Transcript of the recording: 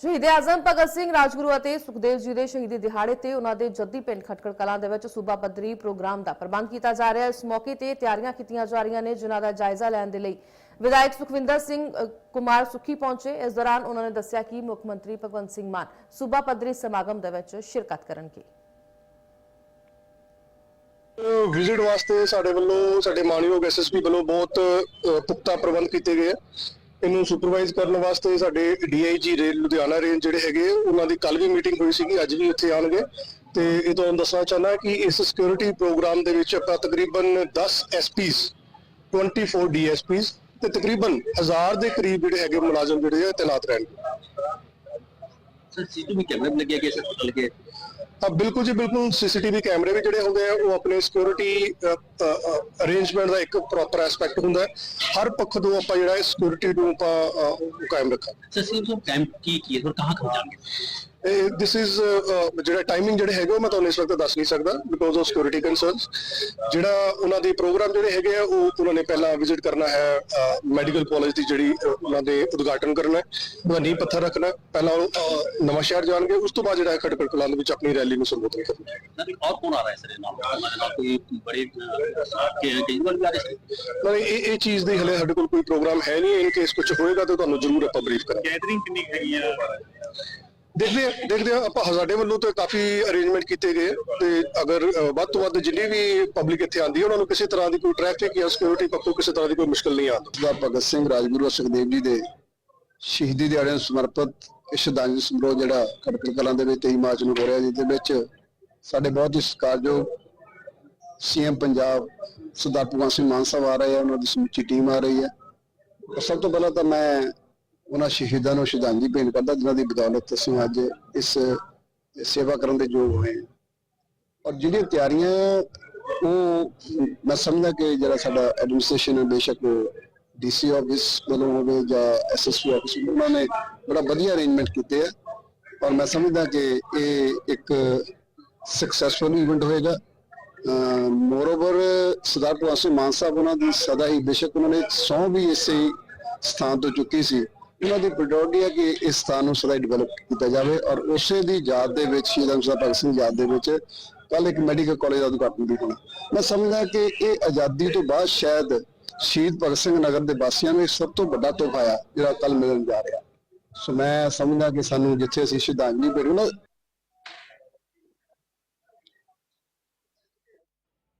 ਸ਼ਹੀਦ ਆਜ਼ਮ ਭਗਤ ਸਿੰਘ ਰਾਜਗੁਰੂ ਅਤੇ ਸੁਖਦੇਵ ਜੀ ਦੇ ਸ਼ਹੀਦੀ ਦਿਹਾੜੇ ਤੇ ਉਹਨਾਂ ਦੇ ਜੱਦੀ ਪਿੰਡ ਖਟਕੜ ਕਲਾਂ ਦੇ ਵਿੱਚ ਸੂਬਾ ਪੱਧਰੀ ਪ੍ਰੋਗਰਾਮ ਦਾ ਪ੍ਰਬੰਧ ਕੀਤਾ ਜਾ ਰਿਹਾ ਹੈ। ਇਸ ਮੌਕੇ ਤੇ ਤਿਆਰੀਆਂ ਕੀਤੀਆਂ ਜਾ ਰਹੀਆਂ ਨੇ, ਜਿਨ੍ਹਾਂ ਦਾ ਜਾਇਜ਼ਾ ਲੈਣ ਦੇ ਲਈ ਵਿਧਾਇਕ ਸੁਖਵਿੰਦਰ ਸਿੰਘ ਕੁਮਾਰ ਸੁੱਖੀ ਪਹੁੰਚੇ। ਇਸ ਦੌਰਾਨ ਉਹਨਾਂ ਨੇ ਦੱਸਿਆ ਕਿ ਮੁੱਖ ਮੰਤਰੀ ਭਗਵੰਤ ਸਿੰਘ ਮਾਨ ਸੂਬਾ ਪੱਧਰੀ ਸਮਾਗਮ ਦੇ ਵਿੱਚ ਸ਼ਿਰਕਤ ਕਰਨਗੇ। ਵਿਜ਼ਿਟ ਵਾਸਤੇ ਸਾਡੇ ਵੱਲੋਂ, ਸਾਡੇ ਮਾਨਯੋਗ ਐਸਐਸਪੀ ਵੱਲੋਂ ਬਹੁਤ ਪੁਖਤਾ ਪ੍ਰਬੰਧ ਕੀਤੇ ਗਏ ਆ। ਇਹਨੂੰ ਸੁਪਰਵਾਈਜ਼ ਕਰਨ ਵਾਸਤੇ ਸਾਡੇ ਡੀਆਈਜੀ ਰੇਲ ਲੁਧਿਆਣਾ ਰੇਂਜ ਜਿਹੜੇ ਹੈਗੇ, ਉਹਨਾਂ ਦੀ ਕੱਲ ਵੀ ਮੀਟਿੰਗ ਹੋਈ ਸੀਗੀ, ਅੱਜ ਵੀ ਇੱਥੇ ਆਉਣਗੇ। ਤੇ ਇਹ ਤੁਹਾਨੂੰ ਦੱਸਣਾ ਚਾਹੁੰਦਾ ਕਿ ਇਸ ਸਿਕਿਉਰਿਟੀ ਪ੍ਰੋਗਰਾਮ ਦੇ ਵਿੱਚ ਆਪਾਂ ਤਕਰੀਬਨ 10 ਐਸਪੀਸ 24 ਡੀਐਸਪੀਸ ਤੇ ਤਕਰੀਬਨ 1000 ਦੇ ਕਰੀਬ ਜਿਹੜੇ ਹੈਗੇ ਮੁਲਾਜ਼ਮ ਜਿਹੜੇ ਆ ਤੈਨਾਤ ਰਹਿਣਗੇ। ਸਰ ਸੀਸੀਟੀਵੀ ਕੈਮਰੇ ਵੀ ਲੱਗੇ ਗਏ ਸਰ ਪਤਾ ਲੱਗੇ? ਹਾਂ ਬਿਲਕੁਲ ਜੀ ਬਿਲਕੁਲ। ਸੀਸੀਟੀਵੀ ਕੈਮਰੇ ਵੀ ਜਿਹੜੇ ਹੁੰਦੇ ਆ ਉਹ ਆਪਣੇ ਸਿਕਿਉਰਿਟੀ ਅਰੇਂਜਮੈਂਟ ਦਾ ਇੱਕ ਪ੍ਰੋਪਰ ਐਸਪੈਕਟ ਹੁੰਦਾ ਹੈ। ਹਰ ਪੱਖ ਤੋਂ ਆਪਾਂ ਜਿਹੜਾ ਸਿਕਿਉਰਿਟੀ ਨੂੰ ਆਪਾਂ ਅ, ਉਹ ਕਾਇਮ ਰੱਖਾਂਗੇ। ਸਰ ਸੀ ਉਹ ਕੈਂਪ ਕੀ ਕੀ ਹੈ? ਔਰ ਕਹਾਂ ਕਹਾਂ ਜਾਣਗੇ? ਇਹ ਦਿਸ ਇਜ਼ uh, uh, ਜਿਹੜਾ ਟਾਈਮਿੰਗ ਜਿਹੜੇ ਹੈਗੇ ਉਹ ਮੈਂ ਤੁਹਾਨੂੰ ਇਸ ਵਕਤ ਦੱਸ ਨਹੀਂ ਸਕਦਾ ਬਿਕੋਜ਼ ਆਫ ਸਿਕਿਉਰਿਟੀ ਕਨਸਰਨਸ ਜਿਹੜਾ ਉਹਨਾਂ ਦੇ ਪ੍ਰੋਗਰਾਮ ਜਿਹੜੇ ਹੈਗੇ ਆ ਉਹ ਉਹਨਾਂ ਨੇ ਪਹਿਲਾਂ ਵਿਜ਼ਿਟ ਕਰਨਾ ਹੈ ਮੈਡੀਕਲ ਕਾਲਜ ਦੀ ਜਿਹੜੀ ਉਹਨਾਂ ਦੇ ਉਦਘਾਟਨ ਕਰਨਾ ਹੈ ਉਹਦਾ ਨੀਂਹ ਪੱਥਰ ਰੱਖਣਾ ਪਹਿਲਾਂ ਉਹ ਨਵਾਂ ਸ਼ਹਿਰ ਜਾਣਗੇ ਉਸ ਤੋਂ ਬਾਅਦ ਜਿਹੜਾ ਹੈ ਖਟਕੜ ਕਲਾਂ ਦੇ ਵਿੱਚ ਆਪਣੀ ਰੈਲੀ ਨੂੰ ਸੰਬੋਧਨ ਕਰਨਾ ਹੈ ਨਾ ਔਰ ਕੌਣ ਆ ਰਿਹਾ ਹੈ ਸਰ ਇਹ ਨਾਲ। ਹਮਾਰੇ ਨਾਲ ਕੋਈ ਬੜੇ ਕਈ ਵਾਰ ਜਾ ਰਹੇ ਸਰ ਇਹ ਇਹ ਚੀਜ਼ ਦੀ ਹਲੇ ਸਾਡੇ ਕੋਲ ਕੋਈ ਪ੍ਰੋਗਰਾਮ ਹੈ ਨਹੀਂ ਇਨ ਕੇਸ ਕੁਝ ਹੋਏਗਾ ਤਾਂ ਤੁਹਾਨੂੰ ਜ਼ਰੂਰ ਆਪਾਂ ਬਰੀਫ ਕਰਾਂਗੇ। ਗੈਦਰਿੰਗ ਕਿੰਨੀ ਹੈਗੀ ਆ? ਦੇਖਦੇ ਆ ਦੇਖਦੇ ਆ ਆਪਾਂ ਸਾਡੇ ਵੱਲੋਂ ਤਾਂ ਕਾਫੀ ਅਰੇਂਜਮੈਂਟ ਕੀਤੇ ਗਏ। ਤੇ ਅਗਰ ਅ, ਵੱਧ ਤੋਂ ਵੱਧ ਜਿੰਨੀ ਵੀ ਪਬਲਿਕ ਇੱਥੇ ਆਂਦੀ ਹੈ ਉਹਨਾਂ ਨੂੰ ਕਿਸੇ ਤਰ੍ਹਾਂ ਦੀ ਕੋਈ ਟ੍ਰੈਫਿਕ ਜਾਂ ਸਿਕਿਉਰਿਟੀ ਪੱਖੋਂ ਕਿਸੇ ਤਰ੍ਹਾਂ ਦੀ ਕੋਈ ਮੁਸ਼ਕਲ ਨਹੀਂ ਆਉਂਦੀ। ਦਾ ਭਗਤ ਸਿੰਘ ਰਾਜਗੁਰੂ ਸੁਖਦੇਵ ਜੀ ਦੇ ਸ਼ਹੀਦੀ ਦਿਹਾੜੇ ਨੂੰ ਸਮਰਪਿਤ ਇਹ ਸ਼ਰਧਾਂਜਲੀ ਸਮਾਰੋਹ ਜਿਹੜਾ ਖਟਕੜ ਕਲਾਂ ਦੇ ਵਿੱਚ 23 ਮਾਰਚ ਨੂੰ ਹੋ ਰਿਹਾ ਜਿਹਦੇ ਵਿੱਚ ਸਾਡੇ ਬਹੁਤ ਹੀ ਸਤਿਕਾਰਯੋਗ ਸੀਐਮ ਪੰਜਾਬ ਸਰਦਾਰ ਭਗਵੰਤ ਸਿੰਘ ਮਾਨ ਸਾਹਿਬ ਆ ਰਹੇ ਆ ਉਹਨਾਂ ਦੀ ਸਮੁੱਚੀ ਟੀਮ ਆ ਰਹੀ ਹੈ। ਸਭ ਤੋਂ ਪਹਿਲਾਂ ਤਾਂ ਮੈਂ ਉਹਨਾਂ ਸ਼ਹੀਦਾਂ ਨੂੰ ਸ਼ਰਧਾਂਜਲੀ ਭੇਂਟ ਕਰਦਾ, ਜਿਨ੍ਹਾਂ ਦੀ ਬਦੌਲਤ ਅਸੀਂ ਅੱਜ ਇਸ ਸੇਵਾ ਕਰਨ ਦੇ ਯੋਗ ਹੋਏ ਔਰ ਜਿਹੜੀਆਂ ਤਿਆਰੀਆਂ, ਉਹ ਮੈਂ ਸਮਝਦਾ ਕਿ ਜਿਹੜਾ ਸਾਡਾ ਐਡਮਿਨਿਸਟ੍ਰੇਸ਼ਨ ਹੈ, ਬੇਸ਼ੱਕ ਡੀਸੀ ਆਫਿਸ ਵੱਲੋਂ ਹੋਵੇ ਜਾਂ ਐਸਐਸਪੀ ਆਫਿਸ ਉਹਨਾਂ ਨੇ ਬੜਾ ਵਧੀਆ ਅਰੇਂਜਮੈਂਟ ਕੀਤੇ ਆ। ਔਰ ਮੈਂ ਸਮਝਦਾ ਕਿ ਇਹ ਇੱਕ ਸਕਸੈਸਫੁਲ ਇਵੈਂਟ ਹੋਏਗਾ। ਮੋਰਓਵਰ ਸਰਦਾਰ ਭਗਵੰਤ ਸਿੰਘ ਮਾਨ ਸਾਹਿਬ, ਉਹਨਾਂ ਦੀ ਸਦਾ ਹੀ ਬੇਸ਼ੱਕ ਉਹਨਾਂ ਨੇ ਸੌ ਵੀ ਇਸੇ ਸਥਾਨ ਤੋਂ ਚੁੱਕੀ ਸੀ। ਉਹਨਾਂ ਦੀ ਪ੍ਰਾਇੋਰਟੀ ਹੈ ਕਿ ਇਸ ਸਥਾਨ ਨੂੰ ਸਦਾ ਡਿਵੈਲਪ ਕੀਤਾ ਜਾਵੇ ਔਰ ਉਸੇ ਦੀ ਯਾਦ ਦੇ ਵਿੱਚ ਸ਼ਹੀਦ ਅੰਸਾ ਭਗਤ ਸਿੰਘ ਦੀ ਯਾਦ ਦੇ ਵਿੱਚ ਕੱਲ ਇੱਕ ਮੈਡੀਕਲ ਕਾਲਜ ਦਾ ਉਦਘਾਟਨ ਵੀ ਹੋਣਾ। ਮੈਂ ਸਮਝਦਾ ਕਿ ਇਹ ਆਜ਼ਾਦੀ ਤੋਂ ਬਾਅਦ ਸ਼ਾਇਦ ਸ਼ਹੀਦ ਭਗਤ ਸਿੰਘ ਨਗਰ ਦੇ ਵਾਸੀਆਂ ਨੂੰ ਸਭ ਤੋਂ ਵੱਡਾ ਤੋਹਫਾ ਆ ਜਿਹੜਾ ਕੱਲ ਮਿਲਣ ਜਾ ਰਿਹਾ। ਸੋ ਮੈਂ ਸਮਝਦਾ ਕਿ ਸਾਨੂੰ ਜਿੱਥੇ ਅਸੀਂ ਸ਼ਰਧਾਂਜਲੀ ਭੇਟ ਨਾ